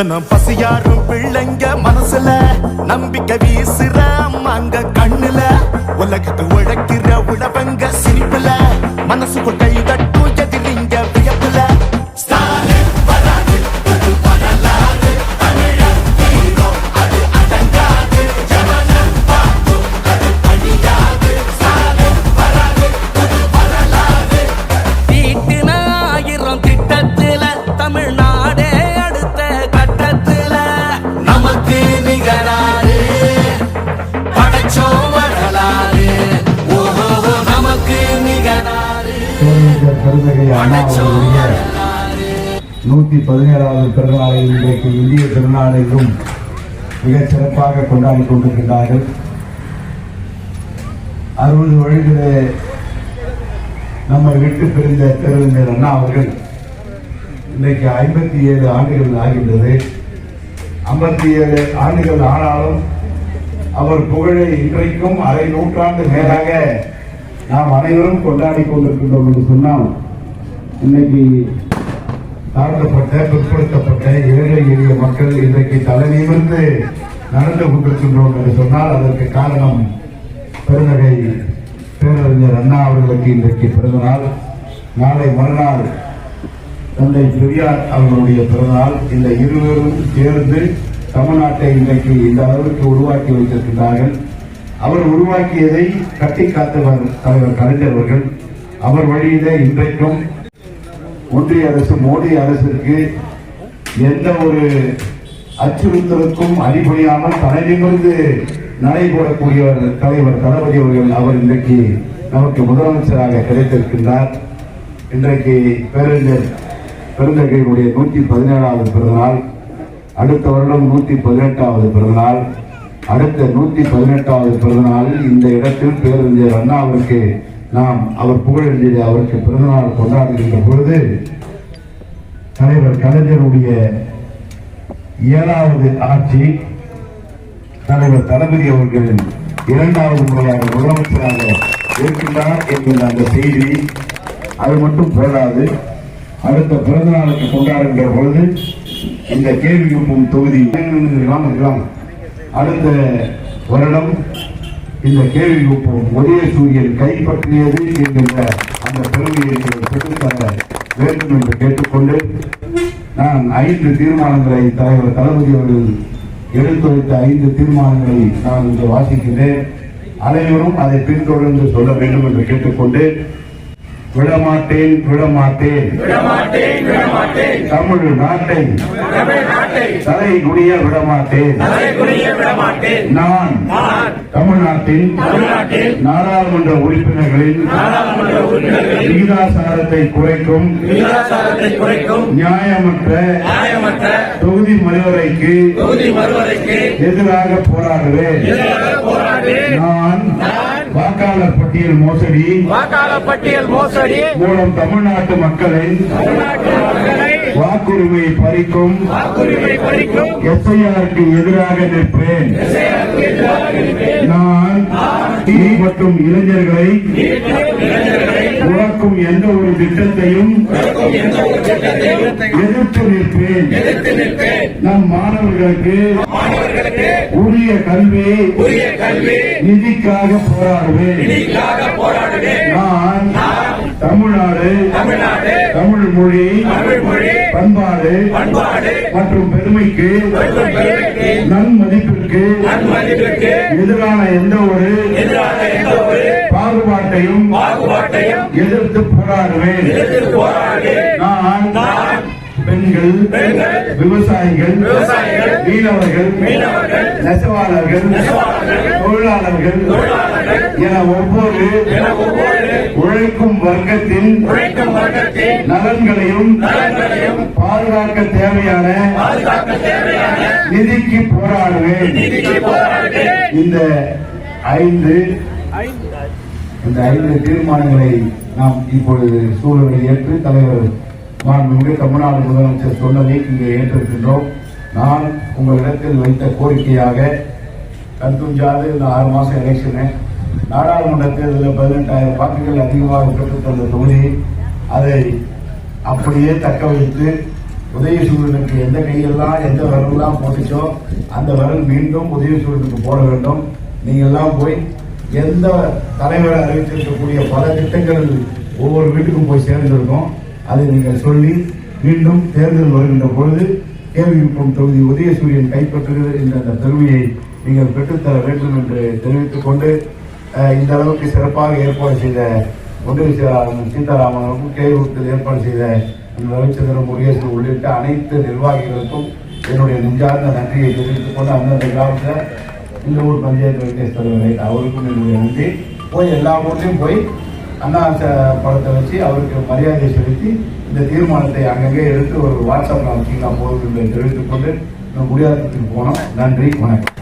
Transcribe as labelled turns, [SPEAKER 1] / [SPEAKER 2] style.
[SPEAKER 1] ஜனம் பசியாரும் பிள்ளைங்க மனசுல. நம்பிக்கை வீசுற அம்மாங்க கண்ணுல. உலகத்து உழைக்கிற உழவங்க சிரிப்புல. மனசுக்குள் கை தட்டும் எதிரிங்க வியப்புல.
[SPEAKER 2] பெருந்தகை அண்ணா அவர்களுடைய நூத்தி பதினேழாவது பிறந்தநாளை இன்றைக்கு இந்திய திருநாள் என்றும் மிகச் சிறப்பாக கொண்டாடி கொண்டிருக்கின்றார்கள். அறுபது வயதிலே நம்மை விட்டு பிரிந்த பேரறிஞர் அண்ணா அவர்கள் இன்றைக்கு ஐம்பத்தி ஏழு ஆண்டுகள் ஆகின்றது. ஐம்பத்தி ஏழு ஆண்டுகள் ஆனாலும் அவர் புகழை இன்றைக்கும் அரை நூற்றாண்டு மேலாக நாம் அனைவரும் கொண்டாடி கொண்டிருக்கின்றோம் என்று சொன்னால் இன்னைக்கு தாழ்த்தப்பட்ட பிற்படுத்தப்பட்ட ஏழை எளிய மக்கள் இன்றைக்கு தலை நிமிர்ந்து நடந்து கொண்டிருக்கின்றோம் என்று சொன்னால் அதற்கு காரணம் பெருநகை பேரறிஞர் அண்ணா அவர்களுக்கு இன்றைக்கு பிறந்தநாள். நாளை மறுநாள் தந்தை பெரியார் அவர்களுடைய பிறந்தநாள். இந்த இருவரும் சேர்ந்து தமிழ்நாட்டை இன்றைக்கு இந்த அளவுக்கு உருவாக்கி வைத்திருக்கின்றார்கள். அவர் உருவாக்கியதை கட்டி காத்தவர் தலைவர் கலைஞர் அவர்கள். அவர் வழியில இன்றைக்கும் ஒன்றிய அரசு மோடி அரசிற்கு எந்த ஒரு அச்சுறுத்தலுக்கும் அடிபணியாமல் தலைநிமிர்ந்து நடைபோடக்கூடியவர் தலைவர் தளபதி அவர்கள் அவர் இன்றைக்கு நமக்கு முதலமைச்சராக கிடைத்திருக்கின்றார். இன்றைக்கு பேரறிஞர் பெருந்தகையினுடைய நூற்றி பதினேழாவது பிறந்தநாள் அடுத்த வருடம் நூற்றி பதினெட்டாவது பிறந்தநாள். அடுத்த நூற்றி பதினெட்டாவது பிறந்தநாளில் இந்த இடத்தில் பேரறிஞர் அண்ணா அவருக்கு நாம் அவர் புகழஞ்சலி அவருக்கு பிறந்தநாள் கொண்டாடுகின்ற பொழுது தலைவர் கலைஞருடைய ஏழாவது ஆட்சி தலைவர் தளபதி அவர்களின் இரண்டாவது முறையாக முதலமைச்சராக இருக்கின்றார் என்கின்ற அந்த செய்தி அது மட்டும் போதாது அடுத்த பிறந்த நாளுக்கு கொண்டாடுகின்ற பொழுது இந்த கேள்வி தொகுதி இருக்கலாம், இருக்கலாம். அடுத்த வருடம் இந்த கேள்வி எழுப்பும் ஒரே சூரியன் கைப்பற்றியது என்கின்ற அந்த பெருமையை பெற்றுத்தர வேண்டும் என்று கேட்டுக்கொண்டு நான் ஐந்து தீர்மானங்களை தலைவர் தளபதி அவர்கள் எடுத்துரைத்த ஐந்து தீர்மானங்களை நான் இங்கே வாசிக்கின்றேன். அனைவரும் அதை பின்தொடர்ந்து சொல்ல வேண்டும் என்று கேட்டுக்கொண்டு விடமாட்டேன் விடமாட்டேன். தமிழ் நாட்டை தலை குடிய விடமாட்டேன். நான் தமிழ்நாட்டின் நாடாளுமன்ற உறுப்பினர்களின் விகிதாசாரத்தை குறைக்கும்
[SPEAKER 3] விகிதாசாரத்தை குறைக்கும்
[SPEAKER 2] நியாயமற்ற
[SPEAKER 3] நியாயமற்ற
[SPEAKER 2] தொகுதி மறுவரைக்கு
[SPEAKER 3] தொகுதி மறுவரைக்கு
[SPEAKER 2] எதிராக போராடுவேன்.
[SPEAKER 3] எதிராக போராடி
[SPEAKER 2] நான் வாக்காளர் பட்டியல் மோசடி
[SPEAKER 3] வாக்காளர் பட்டியல் மோசடி
[SPEAKER 2] மூலம் தமிழ்நாட்டு மக்களின் வாக்குரிமை பறிக்கும்
[SPEAKER 3] வாக்குரிமை பறிக்கும்
[SPEAKER 2] எஸ்ஐஆருக்கு எதிராக நிற்பேன். நான் மற்றும் இளைஞர்களை உறக்கும் எந்த ஒரு திட்டத்தையும் எதிர்த்து நிற்பேன். நம் மாணவர்களுக்கு உரிய கல்வி நிதிக்காக போராடுவேன். நான் தமிழ்நாடு தமிழ் மொழி பண்பாடு
[SPEAKER 3] பண்பாடு
[SPEAKER 2] மற்றும் பெருமைக்கு நன்மதிப்பிற்கு எதிரான எந்த ஒரு பாகுபாட்டையும்
[SPEAKER 3] பாகுபாட்டையும்
[SPEAKER 2] எதிர்த்து போராடுவேன்.
[SPEAKER 3] எதிர்த்து போராடி
[SPEAKER 2] நான்
[SPEAKER 3] நான்
[SPEAKER 2] பெண்கள் விவசாயிகள் மீனவர்கள் நெசவாளர்கள் தொழிலாளர்கள் என ஒவ்வொரு உழைக்கும் வர்க்கத்தின் நலன்களையும் பாதுகாக்க தேவையான நிதிக்கு போராடுவேன். இந்த ஐந்து இந்த ஐந்து தீர்மானங்களை நாம் இப்பொழுது சூழலை ஏற்று தலைவர் மாண்புமிகு தமிழ்நாடு முதலமைச்சர் சொன்னதை இங்கே ஏற்றிருக்கின்றோம். நான் உங்களிடத்தில் வைத்த கோரிக்கையாக கண்துஞ்சாது இந்த ஆறு மாதம் எலெக்ஷனு நாடாளுமன்ற தேர்தலில் பதினெட்டாயிரம் வாக்குகள் அதிகமாக பெற்றுத்தந்த தொகுதி அதை அப்படியே தக்க வைத்து உதயசூரியனுக்கு எந்த கையெல்லாம் எந்த விரலெல்லாம் போட்டுச்சோ அந்த விரல் மீண்டும் உதயசூரியனுக்கு போட வேண்டும். நீங்கள்லாம் போய் எந்த தலைவர் அறிவித்திருக்கக்கூடிய பல திட்டங்கள் ஒவ்வொரு வீட்டுக்கும் போய் சேர்ந்திருக்கும். அதை நீங்கள் சொல்லி மீண்டும் தேர்தல் வருகின்ற பொழுது கேள்விப்படும் தொகுதி உதயசூரியன் கைப்பற்றுகிறது என்ற அந்த பெருமையை நீங்கள் பெற்றுத்தர வேண்டும் என்று தெரிவித்துக் கொண்டு இந்த அளவுக்கு சிறப்பாக ஏற்பாடு செய்த உதவி சீதாராமனுக்கும் சீதாராமன் ஏற்பாடு செய்த ரவிச்சந்திரன் முருகேசன் உள்ளிட்ட அனைத்து நிர்வாகிகளுக்கும் என்னுடைய நெஞ்சார்ந்த நன்றியை தெரிவித்துக் கொண்டு அந்தந்த கிராமத்தில் இந்த ஊர் பஞ்சாயத்து வெங்கடேஷ் தலைவரை அவருக்கும் என்னுடைய நன்றி. போய் எல்லா ஊர்லேயும் போய் அண்ணா படத்தை வச்சு அவருக்கு மரியாதை செலுத்தி இந்த தீர்மானத்தை அங்கங்கே எடுத்து ஒரு வாட்ஸ்அப்பில் வச்சிங்கன்னா போதும் என்று தெரிவித்துக் கொண்டு முடியாதத்துக்கு போனோம். நன்றி வணக்கம்.